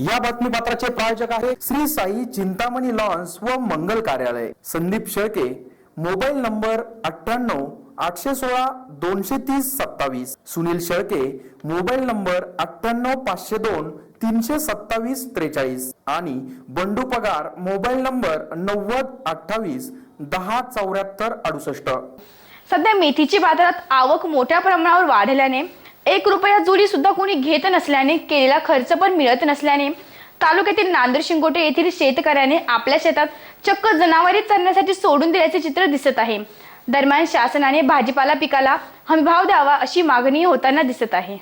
या बातमीपत्राचे प्रायोजक आहे श्री साई चिंतामणी लॉन्स व मंगल कार्यालय. संदीप शेळके. मोबाईल नंबर अठ्ठ्याण्णव आठशे सोळा दोनशे तीस सत्तावीस. सुनील शेळके. मोबाईल नंबर अठ्ठ्याण्णव पाचशे दोन तीनशे सत्तावीस त्रेचाळीस. आणि बंडू पगार मोबाईल नंबर नव्वद अठ्ठावीस दहा चौऱ्याहत्तर अडुसष्ट. सध्या मेथीची बाजारात आवक मोठ्या प्रमाणावर वाढल्याने एक रुपया जुडी सुद्धा कोणी घेत नसल्याने केलेला खर्च पण मिळत नसल्याने तालुक्यातील नांदूर शिंगोटे येथील शेतकऱ्याने आपल्या शेतात चक्क जनावरे चरण्यासाठी सोडून दिल्याचे चित्र दिसत आहे. दरम्यान शासनाने भाजीपाला पिकाला हमीभाव द्यावा अशी मागणी होताना दिसत आहे.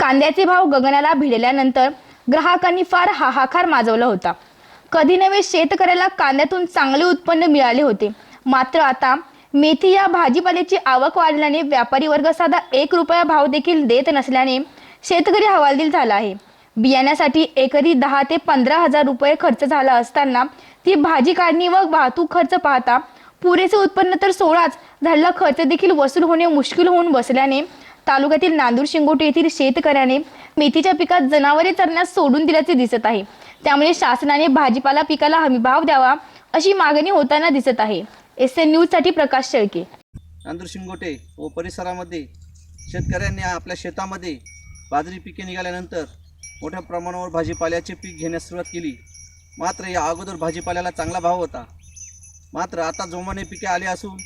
कांद्याचे भाव गगनाला भिडल्यानंतर ग्राहकांनी फार हाहाकार माजवला होता. कधी नव्हे शेतकऱ्याला कांद्यातून चांगले उत्पन्न मिळाले होते. मात्र आता मेथी या भाजीपाल्याची आवक वाढल्याने व्यापारी वर्ग साधा एक रुपया भाव देखील देत नसल्याने शेतकरी हवालदिल झाला आहे. बियाण्यासाठी एकरी दहा ते पंधरा हजार रुपये खर्च झाला असताना ती भाजी काढणी व वाहतूक खर्च पाहता पुरेसे उत्पन्न तर सोळाच झालेला खर्च देखील वसूल होणे मुश्किल होऊन बसल्याने तालुक्यातील नांदूर शिंगोटे येथील शेतकऱ्याने मेथीच्या पिकात जनावरे चरण्यास सोडून दिल्याचे दिसत आहे. त्यामुळे शासनाने भाजीपाला पिकाला हमीभाव द्यावा अशी मागणी होताना दिसत आहे. एस एन न्यूजसाठी प्रकाश शेळके. नांदूर शिंगोटे व परिसरामध्ये शेतकऱ्यांनी आपल्या शेतामध्ये बाजरी पिके निघाल्यानंतर मोठ्या प्रमाणावर भाजीपाल्याचे पीक घेण्यास सुरुवात केली. मात्र या अगोदर भाजीपाल्याला चांगला भाव होता. मात्र आता जोमाने पिके आले असून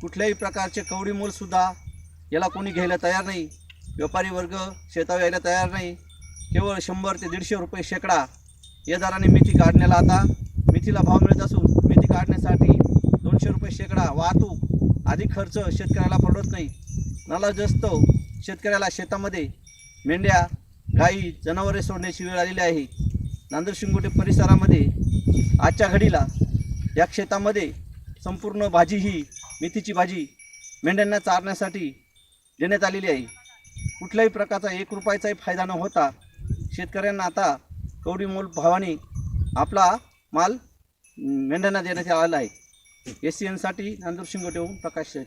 कुठल्याही प्रकारचे कवडी मोलसुद्धा याला कोणी घ्यायला तयार नाही. व्यापारी वर्ग शेतावर यायला तयार नाही. केवळ शंभर ते दीडशे रुपये शेकडा या दराने मेथी काढण्याला आता मेथीला भाव मिळत असून मेथी काढण्यासाठी दोनशे रुपये शेकडा वाहतूक अधिक खर्च शेतकऱ्याला पडत नाही. नाला जास्त शेतकऱ्याला शेतामध्ये मेंढ्या गाई जनावरे सोडण्याची वेळ आलेली आहे. नांदूर शिंगोटे परिसरामध्ये आजच्या घडीला या शेतामध्ये संपूर्ण भाजी ही मेथीची भाजी मेंढ्यांना चारण्यासाठी देण्यात आलेली आहे. कुठल्याही प्रकारचा एक रुपयाचाही फायदा न होता शेतकऱ्यांना आता कवडी मोल भावाने आपला माल मेंढ्यांना देण्यात आलेला आहे. एससाठी नांदूर शिंगोटेहून प्रकाश शेठ